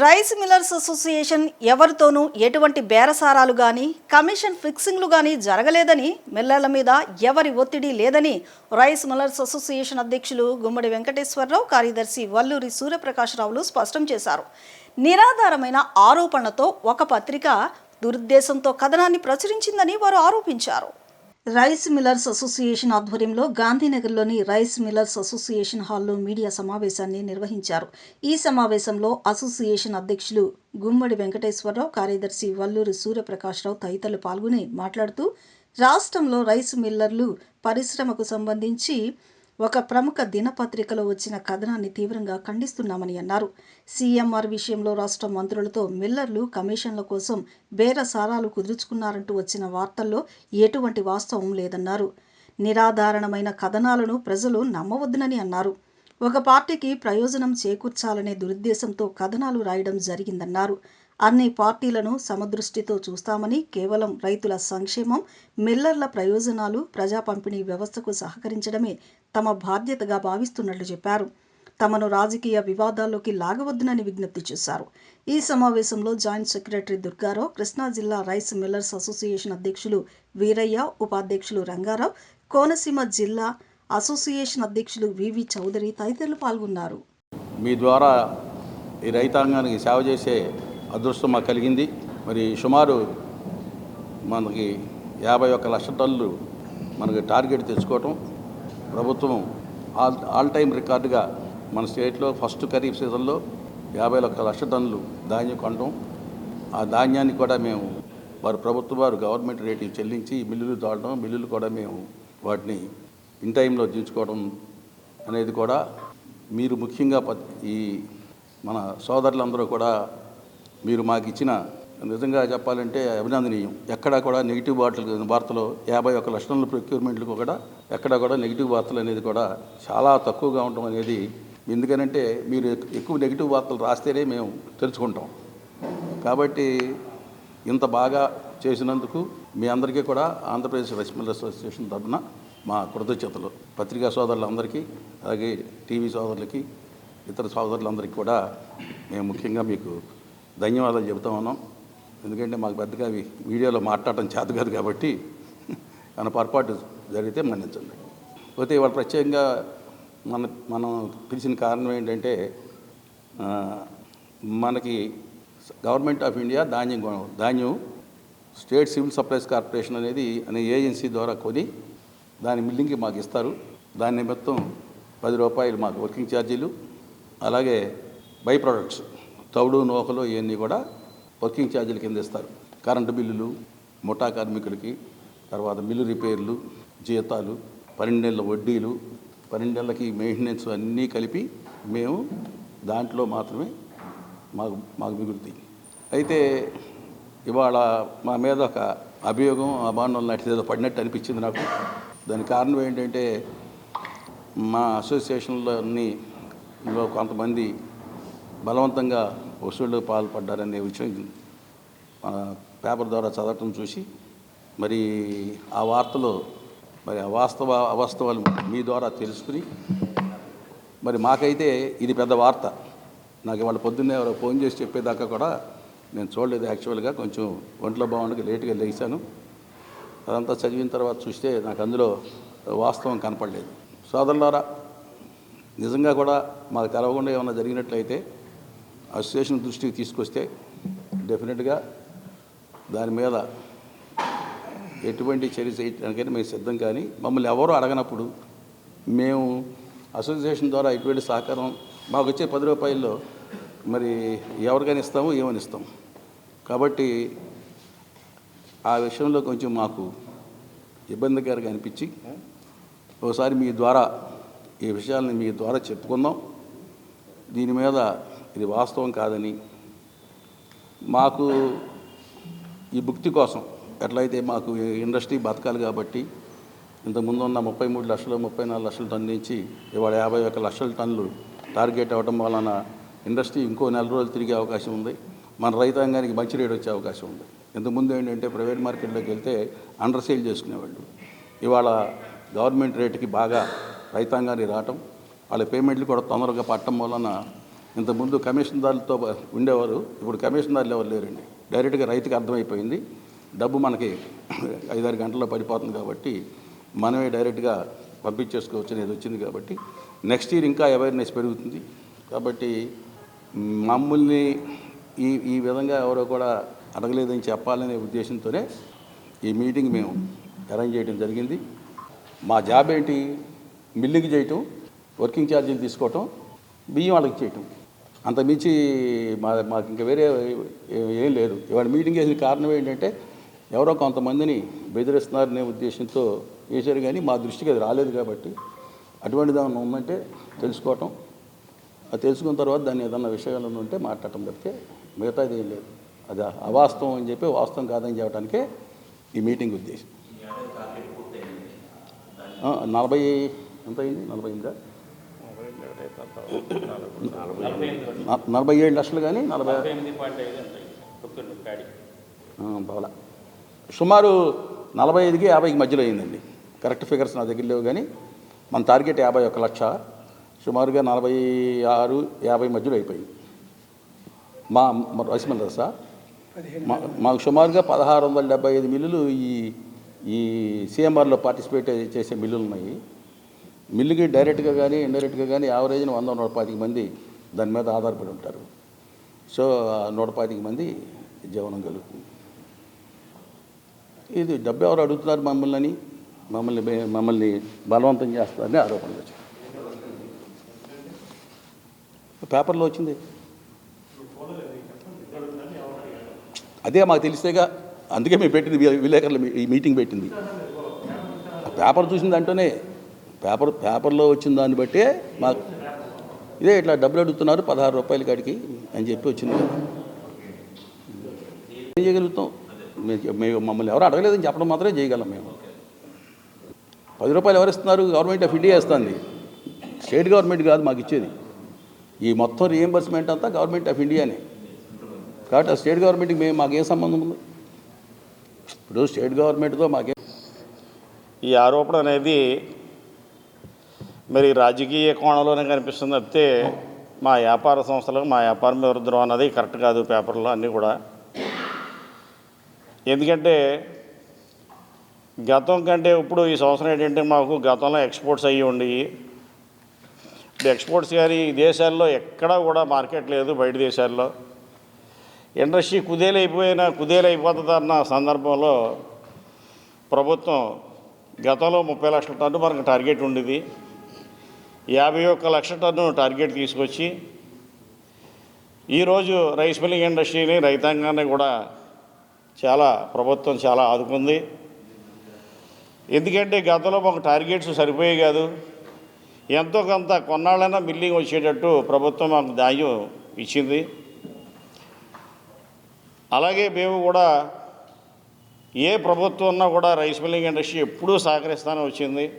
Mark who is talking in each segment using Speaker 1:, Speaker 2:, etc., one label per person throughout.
Speaker 1: Rice millers association ఎవరితోనూ ఎటువంటి బేరసారాలు కానీ కమిషన్ ఫిక్సింగ్లు కానీ జరగలేదని మిల్లర్ల మీద ఎవరి ఒత్తిడి లేదని రైస్ మిల్లర్స్ అసోసియేషన్ అధ్యక్షులు గుమ్మడి వెంకటేశ్వరరావు కార్యదర్శి వల్లూరి సూర్యప్రకాశరావులు స్పష్టం చేశారు. నిరాధారమైన ఆరోపణతో ఒక పత్రిక దురుద్దేశంతో కథనాన్ని ప్రచురించిందని వారు ఆరోపించారు. రైస్ మిల్లర్స్ అసోసియేషన్ ఆధ్వర్యంలో గాంధీనగర్లోని రైస్ మిల్లర్స్ అసోసియేషన్ హాల్లో మీడియా సమావేశాన్ని నిర్వహించారు. ఈ సమావేశంలో అసోసియేషన్ అధ్యక్షులు గుమ్మడి వెంకటేశ్వరరావు కార్యదర్శి వల్లూరి సూర్యప్రకాశ్రావు తదితరులు పాల్గొని మాట్లాడుతూ రాష్ట్రంలో రైస్ మిల్లర్లు పరిశ్రమకు సంబంధించి ఒక ప్రముఖ దినపత్రికలో వచ్చిన కథనాన్ని తీవ్రంగా ఖండిస్తున్నామని అన్నారు. సీఎంఆర్ విషయంలో రాష్ట్ర మంత్రులతో మిల్లర్లు కమిషన్ల కోసం బేరసారాలు కుదుర్చుకున్నారంటూ వచ్చిన వార్తల్లో ఎటువంటి వాస్తవం లేదన్నారు. నిరాధారణమైన కథనాలను ప్రజలు నమ్మవద్దునని అన్నారు. ఒక పార్టీకి ప్రయోజనం చేకూర్చాలనే దురుద్దేశంతో కథనాలు రాయడం జరిగిందన్నారు. అన్ని పార్టీలను సమదృష్టితో చూస్తామని కేవలం రైతుల సంక్షేమం మిల్లర్ల ప్రయోజనాలు ప్రజా పంపిణీ వ్యవస్థకు సహకరించడమే తమ బాధ్యతగా భావిస్తున్నట్లు చెప్పారు. తమను రాజకీయ వివాదాల్లోకి లాగవద్దునని విజ్ఞప్తి చేశారు. ఈ సమావేశంలో జాయింట్ సెక్రటరీ దుర్గారావు కృష్ణా జిల్లా రైస్ మిల్లర్స్ అసోసియేషన్ అధ్యక్షులు వీరయ్య ఉపాధ్యక్షులు రంగారావు కోనసీమ జిల్లా అసోసియేషన్ అధ్యక్షులు వివి చౌదరి తదితరులు పాల్గొన్నారు.
Speaker 2: మీ ద్వారా ఈ రైతాంగానికి సేవ చేసే అదృష్టం మాకు కలిగింది. మరి సుమారు మనకి యాభై ఒక్క లక్ష టన్నులు మనకి టార్గెట్ తెచ్చుకోవటం ప్రభుత్వం ఆల్ ఆల్ టైం రికార్డుగా మన స్టేట్లో ఫస్ట్ ఖరీఫ్ సీజన్లో యాభై ఒక్క లక్ష టన్నులు ధాన్యం కొనడం ఆ ధాన్యాన్ని కూడా మేము వారు ప్రభుత్వ వారు గవర్నమెంట్ రేటు చెల్లించి మిల్లులు దాటడం మిల్లులు కూడా మేము వాటిని ఇన్ టైంలో దించుకోవడం అనేది కూడా మీరు ముఖ్యంగా ఈ మన సోదరులందరూ కూడా మీరు మాకు ఇచ్చిన నిజంగా చెప్పాలంటే అభినందనీయం. ఎక్కడా కూడా నెగిటివ్ వార్తలు వార్తలు యాభై ఒక్క లక్షల ప్రొక్యూర్మెంట్లు కూడా ఎక్కడా కూడా నెగిటివ్ వార్తలు అనేది కూడా చాలా తక్కువగా ఉండడం అనేది ఎందుకనంటే మీరు ఎక్కువ నెగిటివ్ వార్తలు రాస్తేనే మేము తెలుసుకుంటాం. కాబట్టి ఇంత బాగా చేసినందుకు మీ అందరికీ కూడా ఆంధ్రప్రదేశ్ రైస్ మిల్ అసోసియేషన్ తరఫున మా కృతజ్ఞతలు. పత్రికా సోదరులందరికీ అలాగే టీవీ సోదరులకి ఇతర సోదరులందరికీ కూడా మేము ముఖ్యంగా మీకు ధన్యవాదాలు చెబుతా ఉన్నాం. ఎందుకంటే మాకు పెద్దగా అవి వీడియోలో మాట్లాడటం చేత కాదు కాబట్టి మన పొరపాటు జరిగితే మన్నించండి. పోతే ఇవాళ ప్రత్యేకంగా మన మనం పిలిచిన కారణం ఏంటంటే మనకి గవర్నమెంట్ ఆఫ్ ఇండియా ధాన్యం ధాన్యం స్టేట్ సివిల్ సప్లైస్ కార్పొరేషన్ అనేది అనే ఏజెన్సీ ద్వారా కొని దాని మిల్లింగ్కి మాకు ఇస్తారు. దాని నిమిత్తం పది రూపాయలు మాకు వర్కింగ్ ఛార్జీలు అలాగే బై ప్రొడక్ట్స్ తౌడు నూకలు ఇవన్నీ కూడా వర్కింగ్ ఛార్జీల కింద ఇస్తారు. కరెంటు బిల్లులు ముఠా కార్మికులకి తర్వాత మిల్లు రిపేర్లు జీతాలు పన్నెండేళ్ళ వడ్డీలు పన్నెండేళ్ళకి మెయింటెనెన్స్ అన్నీ కలిపి మేము దాంట్లో మాత్రమే మాకు మాకు మిగులుతాయి. అయితే ఇవాళ మా మీద ఒక అభియోగం అభాండం లాంటిది ఏదో పడినట్టు అనిపించింది నాకు. దానికి కారణం ఏంటంటే మా అసోసియేషన్లోని కొంతమంది బలవంతంగా వసూళ్ళు పాల్పడ్డారనే విషయం మన పేపర్ ద్వారా చదవటం చూసి మరి ఆ వార్తలో మరి అవాస్తవ వాస్తవ అవాస్తవాలు మీ ద్వారా తెలుసుకుని మరి మాకైతే ఇది పెద్ద వార్త. నాకు ఇవాళ పొద్దున్నే ఎవరో ఫోన్ చేసి చెప్పేదాకా కూడా నేను చూడలేదు యాక్చువల్గా. కొంచెం ఒంట్లో బాగుండగా లేట్గా లేచాను. అదంతా చదివిన తర్వాత చూస్తే నాకు అందులో వాస్తవం కనపడలేదు. సోదరులారా నిజంగా కూడా మాకు తెలవకుండా ఏమైనా జరిగినట్లయితే అసోసియేషన్ దృష్టికి తీసుకొస్తే డెఫినెట్గా దాని మీద ఎటువంటి చర్య చేయడానికైనా మేము సిద్ధం కానీ మమ్మల్ని ఎవరు అడగనప్పుడు మేము అసోసియేషన్ ద్వారా ఎటువంటి సహకారం మాకు వచ్చే పది రూపాయల్లో మరి ఎవరికైనా ఇస్తాము ఏమని ఇస్తాం కాబట్టి ఆ విషయంలో కొంచెం మాకు ఇబ్బందికరంగా అనిపించి ఒకసారి మీ ద్వారా ఈ విషయాలను మీ ద్వారా చెప్పుకుందాం. దీని మీద ఇది వాస్తవం కాదని. మాకు ఈ భుక్తి కోసం ఎట్లయితే మాకు ఇండస్ట్రీ బతకాలి కాబట్టి ఇంతకుముందు ఉన్న ముప్పై మూడు లక్షలు ముప్పై నాలుగు లక్షల టన్ను నుంచి ఇవాళ యాభై ఒక్క లక్షల టన్నులు టార్గెట్ అవ్వడం వలన ఇండస్ట్రీ ఇంకో నెల రోజులు తిరిగే అవకాశం ఉంది. మన రైతాంగానికి మంచి రేట్ వచ్చే అవకాశం ఉంది. ఇంతకుముందు ఏంటంటే ప్రైవేట్ మార్కెట్లోకి వెళ్తే అండర్ సేల్ చేసుకునేవాళ్ళు. ఇవాళ గవర్నమెంట్ రేటుకి బాగా రైతాంగానికి రావటం వాళ్ళ పేమెంట్లు కూడా తొందరగా పట్టడం వలన ఇంతకుముందు కమిషన్దారులతో ఉండేవారు ఇప్పుడు కమిషన్దారులు ఎవరు లేరండి. డైరెక్ట్గా రైతుకి అర్థమైపోయింది డబ్బు మనకి ఐదారు గంటల్లో పడిపోతుంది కాబట్టి మనమే డైరెక్ట్గా పంపించేసుకోవచ్చు అనేది వచ్చింది కాబట్టి నెక్స్ట్ ఇయర్ ఇంకా అవేర్నెస్ పెరుగుతుంది. కాబట్టి మమ్మల్ని ఈ ఈ విధంగా ఎవరో కూడా అడగలేదని చెప్పాలనే ఉద్దేశంతోనే ఈ మీటింగ్ మేము అరేంజ్ చేయడం జరిగింది. మా జాబ్ ఏంటి? మిల్లింగ్ చేయటం వర్కింగ్ ఛార్జీలు తీసుకోవటం బియ్యం వాళ్ళకి చేయటం. అంత మించి మా మాకు ఇంకా వేరే ఏ- లేదు. ఇవాళ మీటింగ్ చేసిన కారణం ఏంటంటే ఎవరో కొంతమందిని బెదిరిస్తున్నారనే ఉద్దేశంతో చేశారు కానీ మా దృష్టికి అది రాలేదు కాబట్టి అటువంటిది ఏమన్నా ఉందంటే తెలుసుకోవటం. అది తెలుసుకున్న తర్వాత దాన్ని ఏదన్నా విషయాలు ఉంటే మాట్లాడటం తప్పితే మిగతాది ఏం లేదు. అది అవాస్తవం అని చెప్పి వాస్తవం కాదని చెప్పడానికే ఈ మీటింగ్ ఉద్దేశం. నలభై ఎంత అయింది? నలభై ఎనిమిదా? న- నలభై ఏడు లక్షలు కానీ నలభై ఆ, సుమారు నలభై ఐదుకి యాభైకి మధ్యలో అయిందండి. కరెక్ట్ ఫిగర్స్ నా దగ్గర లేవు కానీ మన టార్గెట్ యాభై ఒక లక్ష. సుమారుగా నలభై ఆరు యాభై మధ్యలో అయిపోయింది. మా రసిమల్ రైస్ సార్? మాకు సుమారుగా పదహారు వందల డెబ్బై ఐదు మిల్లులు ఈ ఈ సిఎంఆర్లో పార్టిసిపేట్ చేసే మిల్లులు ఉన్నాయి. మిల్లుకి డైరెక్ట్గా కానీ ఇండైరెక్ట్గా కానీ యావరేజ్న వంద నూట పాతిక మంది దాని మీద ఆధారపడి ఉంటారు. సో నూట పాతిక మంది జీవనం కలుగుతుంది ఇది డబ్బు ఎవరు అడుగుతున్నారు మమ్మల్ని మమ్మల్ని మమ్మల్ని బలవంతం చేస్తారని ఆరోపణలు వచ్చాయి. పేపర్లో వచ్చింది. అదే మాకు తెలిసేగా అందుకే మేము పెట్టింది విలేకరులు విలేకరుల ఈ మీటింగ్ పెట్టింది. ఆ పేపర్ చూసింది దాంట్లోనే పేపర్ పేపర్లో వచ్చిన దాన్ని బట్టే మాకు ఇదే ఇట్లా డబ్బులు అడుగుతున్నారు పదహారు రూపాయల కాడికి అని చెప్పి వచ్చింది ఏం చేయగలుగుతాం? మేము మమ్మల్ని ఎవరు అడగలేదని చెప్పడం మాత్రమే చేయగలం మేము. పది రూపాయలు ఎవరు ఇస్తున్నారు? గవర్నమెంట్ ఆఫ్ ఇండియా ఇస్తుంది. స్టేట్ గవర్నమెంట్ కాదు మాకు ఇచ్చేది. ఈ మొత్తం రియంబర్స్మెంట్ అంతా గవర్నమెంట్ ఆఫ్ ఇండియానే కాబట్టి ఆ స్టేట్ గవర్నమెంట్కి మేము మాకేం సంబంధం ఉంది? ఇప్పుడు స్టేట్ గవర్నమెంట్తో మాకే
Speaker 3: ఈ ఆరోపణ అనేది మరి రాజకీయ కోణంలోనే కనిపిస్తుంది తప్పితే మా వ్యాపార సంస్థలకు మా వ్యాపారం విరుద్ధం అన్నది కరెక్ట్ కాదు పేపర్లో అన్నీ కూడా. ఎందుకంటే గతం కంటే ఇప్పుడు ఈ సంవత్సరం ఏంటంటే మాకు గతంలో ఎక్స్పోర్ట్స్ అయ్యి ఉండి ఇప్పుడు ఎక్స్పోర్ట్స్ కానీ ఈ దేశాల్లో ఎక్కడా కూడా మార్కెట్ లేదు బయట దేశాల్లో. ఇండస్ట్రీ కుదేలైపోయిన కుదేలైపోతుందన్న సందర్భంలో ప్రభుత్వం గతంలో ముప్పై లక్షల టన్ను మనకు టార్గెట్ ఉండేది. యాభై ఒక్క లక్షల టన్ను టార్గెట్ తీసుకొచ్చి ఈరోజు రైస్ మిల్లింగ్ ఇండస్ట్రీని రైతాంగాన్ని కూడా చాలా ప్రభుత్వం చాలా ఆదుకుంది. ఎందుకంటే గతంలో మాకు టార్గెట్స్ సరిపోయే కాదు. ఎంతో కొంత కొన్నాళ్ళైనా మిల్లింగ్ వచ్చేటట్టు ప్రభుత్వం మాకు ధాన్యం ఇచ్చింది. అలాగే మేము కూడా ఏ ప్రభుత్వం ఉన్నా కూడా రైస్ మిల్లింగ్ ఇండస్ట్రీ ఎప్పుడూ సహకరిస్తానే వచ్చింది.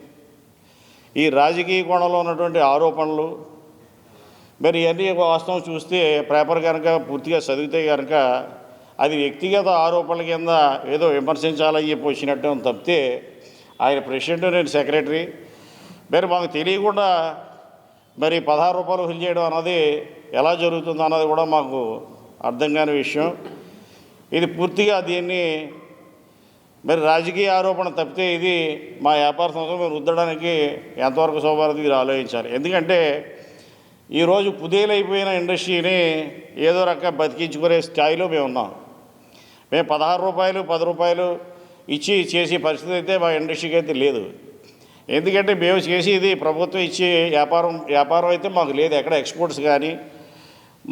Speaker 3: ఈ రాజకీయ కోణంలో ఉన్నటువంటి ఆరోపణలు మరి ఇవన్నీ వాస్తవం చూస్తే పేపర్ కనుక పూర్తిగా చదివితే కనుక అది వ్యక్తిగత ఆరోపణల కింద ఏదో విమర్శించాలని చెప్పి వచ్చినట్టు తప్పితే ఆయన ప్రెసిడెంట్ నేను సెక్రటరీ. మరి మాకు తెలియకుండా మరి పదహారు రూపాయలు ఫిల్ చేయడం అన్నది ఎలా జరుగుతుందో అన్నది కూడా మాకు అర్థం కాని విషయం. ఇది పూర్తిగా దీన్ని మరి రాజకీయ ఆరోపణ తప్పితే ఇది మా వ్యాపార సంస్థ మేము రుద్దడానికి ఎంతవరకు శోభారతి మీరు ఆలోచించాలి. ఎందుకంటే ఈరోజు పుదేలైపోయిన ఇండస్ట్రీని ఏదో రకంగా బతికించుకునే స్థాయిలో మేము ఉన్నాం. మేము పదహారు రూపాయలు పది రూపాయలు ఇచ్చి చేసే పరిస్థితి అయితే మా ఇండస్ట్రీకి అయితే లేదు. ఎందుకంటే మేము చేసేది ప్రభుత్వం ఇచ్చే వ్యాపారం వ్యాపారం అయితే మాకు లేదు. ఎక్కడ ఎక్స్పోర్ట్స్ కానీ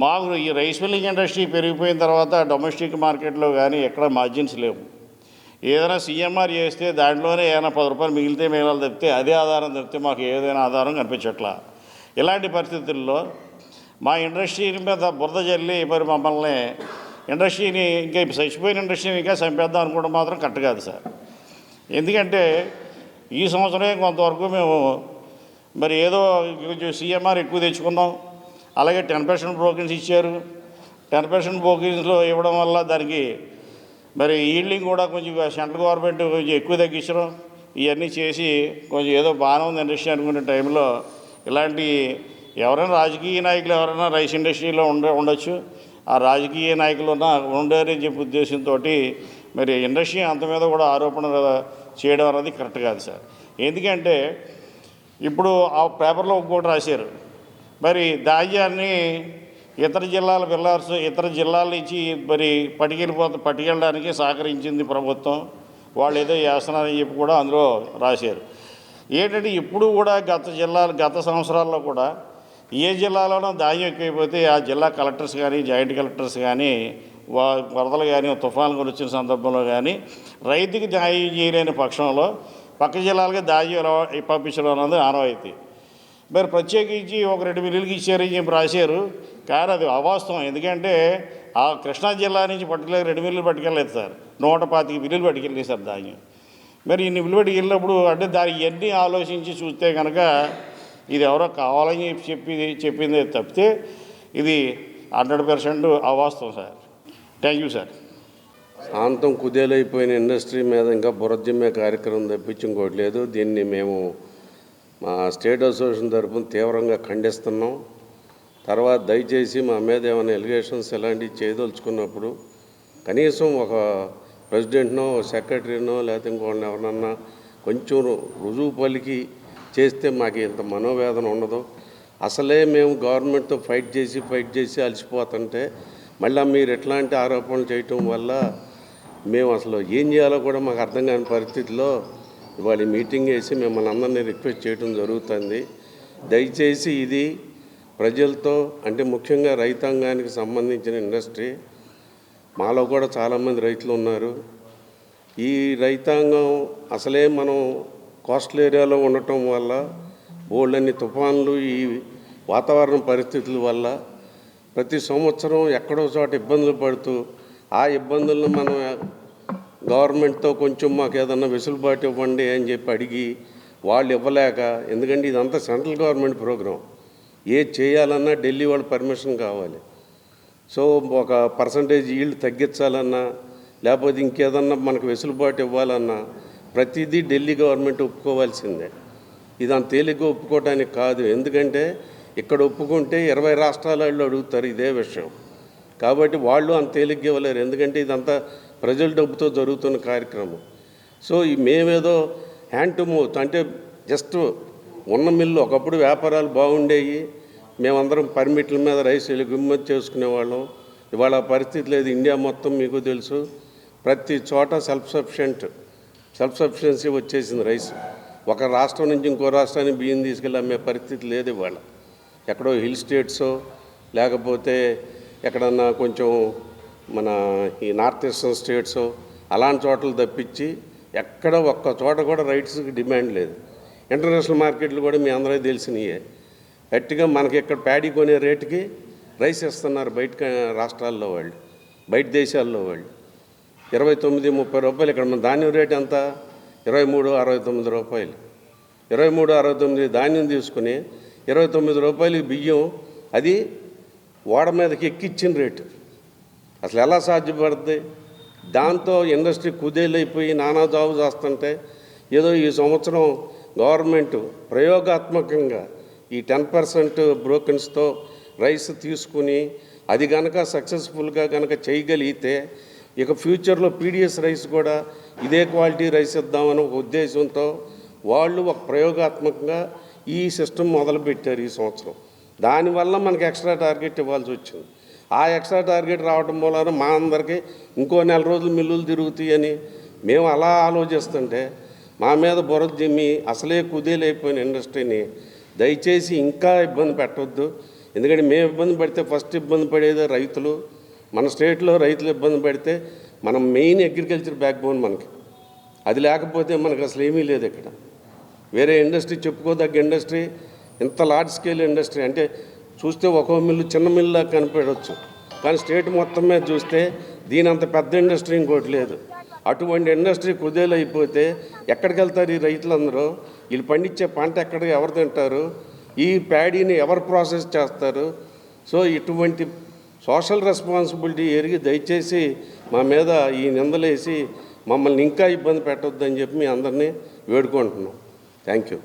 Speaker 3: మాకు ఈ రైస్ మిల్లింగ్ ఇండస్ట్రీ పెరిగిపోయిన తర్వాత డొమెస్టిక్ మార్కెట్లో కానీ ఎక్కడ మార్జిన్స్ లేవు. ఏదైనా సీఎంఆర్ చేస్తే దాంట్లోనే ఏదైనా పది రూపాయలు మిగిలితే మిగలాలి తప్పితే అదే ఆధారం తప్పితే మాకు ఏదైనా ఆధారం కనిపించట్లా. ఇలాంటి పరిస్థితుల్లో మా ఇండస్ట్రీ మీద బురద జల్లి మరి మమ్మల్ని ఇండస్ట్రీని ఇంకా చచ్చిపోయిన ఇండస్ట్రీని ఇంకా చంపేద్దాం అనుకోవడం మాత్రం కరెక్ట్ కాదు సార్. ఎందుకంటే ఈ సంవత్సరమే కొంతవరకు మేము మరి ఏదో కొంచెం సీఎంఆర్ ఎక్కువ తెచ్చుకున్నాం. అలాగే టెన్ పర్సెంట్ బ్రోకిన్స్ ఇచ్చారు. టెన్ పర్సెంట్ బ్రోకిన్స్లో ఇవ్వడం వల్ల దానికి మరి ఈల్డింగ్ కూడా కొంచెం సెంట్రల్ గవర్నమెంట్ కొంచెం ఎక్కువ తగ్గించడం ఇవన్నీ చేసి కొంచెం ఏదో బాగానే ఉంది ఇండస్ట్రీ అనుకునే టైంలో ఇలాంటి ఎవరైనా రాజకీయ నాయకులు ఎవరైనా రైస్ ఇండస్ట్రీలో ఉండ ఉండొచ్చు. ఆ రాజకీయ నాయకులు ఉన్న చెప్పి ఉద్దేశంతో మరి ఇండస్ట్రీ అంత మీద కూడా ఆరోపణ చేయడం అనేది కరెక్ట్ కాదు సార్. ఎందుకంటే ఇప్పుడు ఆ పేపర్లో ఇంకోటి రాశారు. మరి ధాన్యాన్ని ఇతర జిల్లాలు వెళ్ళాల్సి ఇతర జిల్లాల నుంచి మరి పట్టుకెళ్ళిపోత పట్టుకెళ్ళడానికి సహకరించింది ప్రభుత్వం. వాళ్ళు ఏదో చేస్తున్నారని చెప్పి కూడా అందులో రాశారు. ఏంటంటే ఇప్పుడు కూడా గత జిల్లాలు గత సంవత్సరాల్లో కూడా ఏ జిల్లాలోనో ధాన్యం ఎక్కువైపోతే ఆ జిల్లా కలెక్టర్స్ కానీ జాయింట్ కలెక్టర్స్ కానీ వా వరదలు కానీ తుఫాన్లు వచ్చిన సందర్భంలో కానీ రైతుకి న్యాయం చేయలేని పక్షంలో పక్క జిల్లాలకి ధాన్యం పంపించడం అన్నది ఆనవాయితీ. మరి ప్రత్యేకించి ఒక రెండు మిల్లులకి ఇచ్చారని చెప్పి రాశారు. కానీ అది అవాస్తవం. ఎందుకంటే ఆ కృష్ణా జిల్లా నుంచి పట్టుకెళ్ళి రెండు మిల్లులు పట్టుకెళ్ళలేదు సార్. నూట పాతిక మిల్లులు పట్టుకెళ్ళి సార్ ధాన్యం మరి ఇన్ని మిల్లు పట్టుకెళ్ళినప్పుడు అంటే దాని ఇవన్నీ ఆలోచించి చూస్తే కనుక ఇది ఎవరో కావాలని చెప్పి చెప్పి చెప్పింది తప్పితే ఇది హండ్రెడ్ పర్సెంట్ అవాస్తవం సార్. Thank you sir.
Speaker 4: శాంతం కుదేలైపోయిన ఇండస్ట్రీ మీద ఇంకా బురజమ్మే కార్యక్రమం తప్పించి ఇంకోటి లేదు. దీన్ని మేము మా స్టేట్ అసోసియేషన్ తరఫున తీవ్రంగా ఖండిస్తున్నాం. తర్వాత దయచేసి మా మీద ఏమైనా ఎలిగేషన్స్ ఇలాంటివి చేయదలుచుకున్నప్పుడు కనీసం ఒక ప్రెసిడెంట్నో సెక్రటరీనో లేకపోతే ఇంకోళ్ళని ఎవరినన్నా కొంచెం రుజువు పలికి చేస్తే మాకు ఇంత మనోవేదన ఉండదు. అసలే మేము గవర్నమెంట్తో ఫైట్ చేసి ఫైట్ చేసి అలసిపోతుంటే మళ్ళీ మీరు ఎట్లాంటి ఆరోపణలు చేయటం వల్ల మేము అసలు ఏం చేయాలో కూడా మాకు అర్థం కాని పరిస్థితిలో ఇవాళ మీటింగ్ వేసి మిమ్మల్ని అందరినీ రిక్వెస్ట్ చేయడం జరుగుతుంది. దయచేసి ఇది ప్రజలతో అంటే ముఖ్యంగా రైతాంగానికి సంబంధించిన ఇండస్ట్రీ మాలో కూడా చాలామంది రైతులు ఉన్నారు. ఈ రైతాంగం అసలే మనం కోస్టల్ ఏరియాలో ఉండటం వల్ల బోళ్ళన్ని తుఫాన్లు ఈ వాతావరణ పరిస్థితుల వల్ల ప్రతి సంవత్సరం ఎక్కడో చోట ఇబ్బందులు పడుతూ ఆ ఇబ్బందులను మనం గవర్నమెంట్తో కొంచెం మాకు ఏదన్నా వెసులుబాటు ఇవ్వండి అని చెప్పి అడిగి వాళ్ళు ఇవ్వలేక ఎందుకంటే ఇదంతా సెంట్రల్ గవర్నమెంట్ ప్రోగ్రాం. ఏ చేయాలన్నా ఢిల్లీ వాళ్ళ పర్మిషన్ కావాలి. సో ఒక పర్సంటేజ్ ఈల్డ్ తగ్గించాలన్నా లేకపోతే ఇంకేదన్నా మనకు వెసులుబాటు ఇవ్వాలన్నా ప్రతిదీ ఢిల్లీ గవర్నమెంట్ ఒప్పుకోవాల్సిందే. ఇది అంత తేలిగ్గా ఒప్పుకోవడానికి కాదు. ఎందుకంటే ఇక్కడ ఒప్పుకుంటే ఇరవై రాష్ట్రాల వాళ్ళు అడుగుతారు ఇదే విషయం. కాబట్టి వాళ్ళు అంత తేలిగ్గా ఇవ్వలేరు. ఎందుకంటే ఇదంతా ప్రజల డబ్బుతో జరుగుతున్న కార్యక్రమం. సో ఈ మేమేదో హ్యాండ్ టు మౌత్ అంటే జస్ట్ ఉన్న మిల్లు ఒకప్పుడు వ్యాపారాలు బాగుండేవి మేమందరం పర్మిట్ల మీద రైస్ గుమ్మతి చేసుకునేవాళ్ళం. ఇవాళ పరిస్థితి లేదు. ఇండియా మొత్తం మీకు తెలుసు. ప్రతి చోట సెల్ఫ్ సఫిషియెంట్ సెల్ఫ్ సఫిషియన్సీ వచ్చేసింది రైస్. ఒక రాష్ట్రం నుంచి ఇంకో రాష్ట్రానికి బియ్యం తీసుకెళ్ళి అమ్మే పరిస్థితి లేదు ఇవాళ. ఎక్కడో హిల్ స్టేట్సో లేకపోతే ఎక్కడన్నా కొంచెం మన ఈ నార్త్ ఈస్టర్న్ స్టేట్స్ అలాంటి చోట్ల తప్పించి ఎక్కడ ఒక్క చోట కూడా రైట్స్కి డిమాండ్ లేదు. ఇంటర్నేషనల్ మార్కెట్లు కూడా మీ అందరికీ తెలిసినయే. గట్టిగా మనకి ఇక్కడ ప్యాడీ కొనే రేటుకి రైస్ ఇస్తున్నారు బయట రాష్ట్రాల్లో వాళ్ళు బయట దేశాల్లో వాళ్ళు. ఇరవై తొమ్మిది ముప్పై రూపాయలు ఇక్కడ మన ధాన్యం రేట్ ఎంత? ఇరవై మూడు అరవై తొమ్మిది రూపాయలు. ఇరవై మూడు అరవై తొమ్మిది ధాన్యం తీసుకుని ఇరవై తొమ్మిది రూపాయలు బియ్యం అది ఓడ మీదకి ఎక్కిచ్చిన రేటు. అసలు ఎలా సాధ్యపడుతుంది దాంతో ఇండస్ట్రీ కుదేలైపోయి నానా జాబు చేస్తుంటే ఏదో ఈ సంవత్సరం గవర్నమెంట్ ప్రయోగాత్మకంగా ఈ టెన్ పర్సెంట్ బ్రోకన్స్తో రైస్ తీసుకుని అది కనుక సక్సెస్ఫుల్గా కనుక చేయగలిగితే ఇక ఫ్యూచర్లో పీడిఎస్ రైస్ కూడా ఇదే క్వాలిటీ రైస్ ఇద్దామని ఒక ఉద్దేశంతో వాళ్ళు ఒక ప్రయోగాత్మకంగా ఈ సిస్టమ్ మొదలుపెట్టారు ఈ సంవత్సరం. దానివల్ల మనకి ఎక్స్ట్రా టార్గెట్ ఇవ్వాల్సి వచ్చింది. ఆ ఎక్స్ట్రా టార్గెట్ రావడం మూలాన మా అందరికీ ఇంకో నెల రోజులు మిల్లులు తిరుగుతాయని మేము అలా ఆలోచిస్తుంటే మా మీద బురద జిమ్మి అసలే కుదేలైపోయిన ఇండస్ట్రీని దయచేసి ఇంకా ఇబ్బంది పెట్టవద్దు ఎందుకంటే మేము ఇబ్బంది పడితే ఫస్ట్ ఇబ్బంది పడేదే రైతులు. మన స్టేట్లో రైతులు ఇబ్బంది పడితే మనం మెయిన్ అగ్రికల్చర్ బ్యాక్ బోన్ మనకి. అది లేకపోతే మనకు అసలు ఏమీ లేదు ఇక్కడ. వేరే ఇండస్ట్రీ చెప్పుకోదగ్గ ఇండస్ట్రీ ఇంత లార్జ్ స్కేల్ ఇండస్ట్రీ అంటే చూస్తే ఒక్కో మిల్లు చిన్న మిల్లులా కనిపించవచ్చు. కానీ స్టేట్ మొత్తం మీద చూస్తే దీని అంత పెద్ద ఇండస్ట్రీ ఇంకోటి లేదు. అటువంటి ఇండస్ట్రీ కుదేలైపోతే ఎక్కడికి వెళ్తారు ఈ రైతులందరూ? వీళ్ళు పండించే పంట ఎక్కడ ఎవరు తింటారు? ఈ ప్యాడీని ఎవరు ప్రాసెస్ చేస్తారు? సో ఇటువంటి సోషల్ రెస్పాన్సిబిలిటీ ఎరిగి దయచేసి మా మీద ఈ నిందలేసి మమ్మల్ని ఇంకా ఇబ్బంది పెట్టొద్దని చెప్పి మీ అందరినీ వేడుకుంటున్నాం. Thank you.